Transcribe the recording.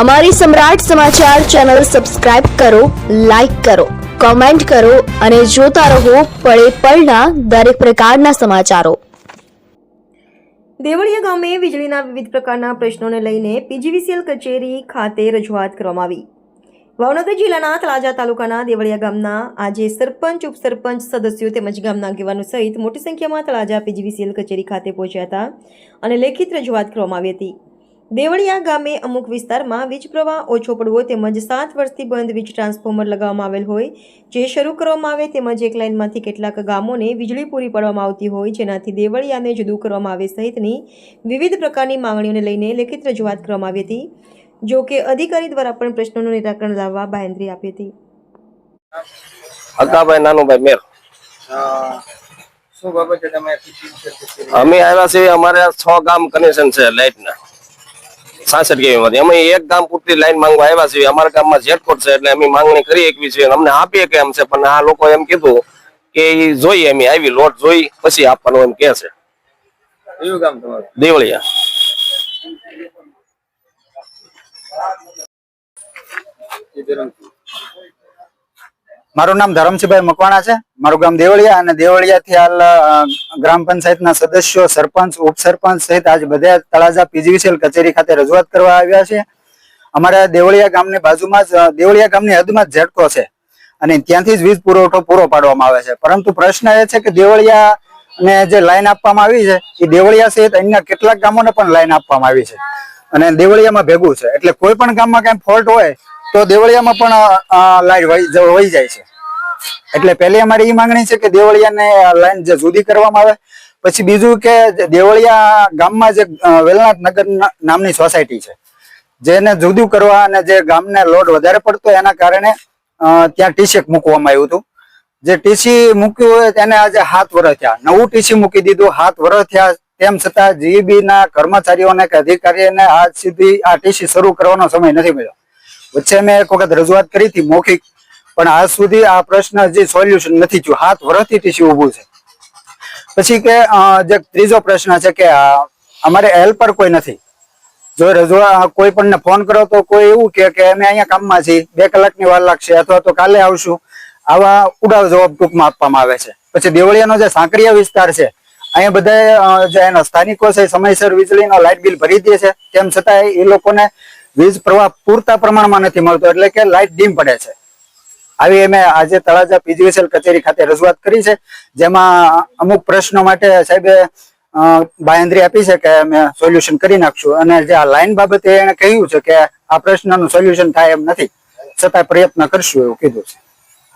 અમારી સમ્રાટ સમાચાર ચેનલ સબસ્ક્રાઇબ કરો, લાઇક કરો, કોમેન્ટ કરો અને જોતા રહો પળે પળના દરેક પ્રકારના સમાચારો. દેવળિયા ગામે વીજળીના વિવિધ પ્રકારના પ્રશ્નોને લઈને પીજીવીસીએલ કચેરી ખાતે રજૂઆત કરવામાં આવી. ભાવનગર જિલ્લાના તળાજા તાલુકાના દેવળિયા ગામના આજે સરપંચ, ઉપસરપંચ સદસ્યો તેમજ ગામના આગેવાનો સહિત મોટી સંખ્યામાં તળાજા પીજીવીસીએલ કચેરી ખાતે પહોંચ્યા હતા અને લેખિત રજૂઆત કરવામાં આવી હતી. દેવળિયા ગામે અમુક વિસ્તારમાં વીજ પ્રવાહ ઓછો પડવો તેમજ સાત વર્ષથી બંધ વીજ ટ્રાન્સફોર્મર લગાવવામાં આવેલ હોય જે શરૂ કરવામાં આવે તેમજ એક લાઇનમાંથી કેટલાક ગામોને વીજળી પૂરી પાડવામાં આવતી હોય જેનાથી દેવળિયાને જુદું કરવામાં આવે સહિતની વિવિધ પ્રકારની માંગણીઓને લઈને લેખિત રજૂઆત કરવામાં આવી હતી જો કે અધિકારી દ્વારા પણ પ્રશ્નોનું નિરાકરણ લાવવા બાહેંધરી આપી હતી. હકાભાઈ નાનુભાઈ મેર. શું બાબતે તમે અમે આવ્યા છીએ અમારે છ ગામ કનેક્શન છે લાઇટ ના સાસઠ કેવી માંથી અમે એક ગામ પૂરતી લાઈન માંગવા આવ્યા છીએ. અમારા ગામમાં જેટકોટ છે એટલે અમે માંગણી કરી એકવી છે અમને આપીએ કે એમ છે પણ આ લોકો એમ કીધું કે એ જોઈએ અમે આવી લોટ જોઈ પછી આપવાનું એમ કે છે. દેવળિયા. મારું નામ ધરમસિંહભાઈ મકવાણા છે. મારું ગામ દેવળિયા અને દેવળિયાથી હાલ ગ્રામ પંચાયતના સદસ્યો, સરપંચ, ઉપસરપંચ સહિત આજે બધા તળાજા પીજીવીસીએલ કચેરી ખાતે રજૂઆત કરવા આવ્યા છે. અમારા દેવળિયા ગામની બાજુમાં જ દેવળિયા ગામની હદમાં જ ઝટકો છે અને ત્યાંથી જ વીજ પુરવઠો પૂરો પાડવામાં આવે છે. પરંતુ પ્રશ્ન એ છે કે દેવળિયા ને જે લાઈન આપવામાં આવી છે, એ દેવળિયા સહિત અન્ય કેટલાક ગામોને પણ લાઈન આપવામાં આવી છે અને દેવળિયામાં ભેગું છે. એટલે કોઈ પણ ગામમાં કઈ ફોલ્ટ હોય તો દેવળિયામાં પણ લાઈટ વહી જાય છે. એટલે પહેલી અમારી એ માંગણી છે કે દેવળિયાને લાઈન જે જુદી કરવામાં આવે. પછી બીજું કે દેવળિયા ગામમાં જે વેલનાથ નગર નામની સોસાયટી છે, જેને જુદું કરવા અને જે ગામને લોડ વધારે પડતો એના કારણે ત્યાં ટીસીક મૂકવામાં આવ્યું હતું. જે ટીસી મૂક્યું હોય તેને આજે હાથ વર્ષ થયા. નવું ટીસી મૂકી દીધું, હાથ વર્ષ થયા. તેમ છતાં જીબી ના કર્મચારીઓને કે અધિકારીઓને આજ સુધી આ ટીસી શરૂ કરવાનો સમય નથી મળ્યો. વચ્ચે મેં એક વખત રજૂઆત કરી હતી મૌખિક, પણ આજ સુધી આ પ્રશ્ન હજી સોલ્યુશન નથી થયું. હાથ વરસથી ટીસી ઊભું છે. પછી કે જે ત્રીજો પ્રશ્ન છે કે અમારે હેલ્પર કોઈ નથી. જો રજૂઆત કોઈ પણ ફોન કરો તો કોઈ એવું કે, અમે અહીંયા કામમાં છીએ, બે કલાકની વાર લાગશે, અથવા તો કાલે આવશું. આવા ઉડાવ જવાબ ટૂંકમાં આપવામાં આવે છે. પછી દેવળિયાનો જે સાંકળિયા વિસ્તાર છે, અહીંયા બધા જે એના સ્થાનિકો છે, સમયસર વીજળીનો લાઇટ બિલ ભરી દે છે. તેમ છતાં એ લોકોને વીજ પ્રવાહ પૂરતા પ્રમાણમાં નથી મળતો એટલે કે લાઇટ ડીમ પડે છે. આવી અમે આજે તળાજા પીજીવીસીએલ કચેરી ખાતે રજૂઆત કરી છે જેમાં અમુક પ્રશ્નો માટે સાહેબે અ, બાંયધરી આપી છે કે અમે સોલ્યુશન કરી નાખશું. અને જે આ લાઈન બાબતે એને કહ્યું છે કે આ પ્રશ્નનું સોલ્યુશન થાય એમ નથી. છતાં પ્રયત્ન કરશું એવું કીધું છે.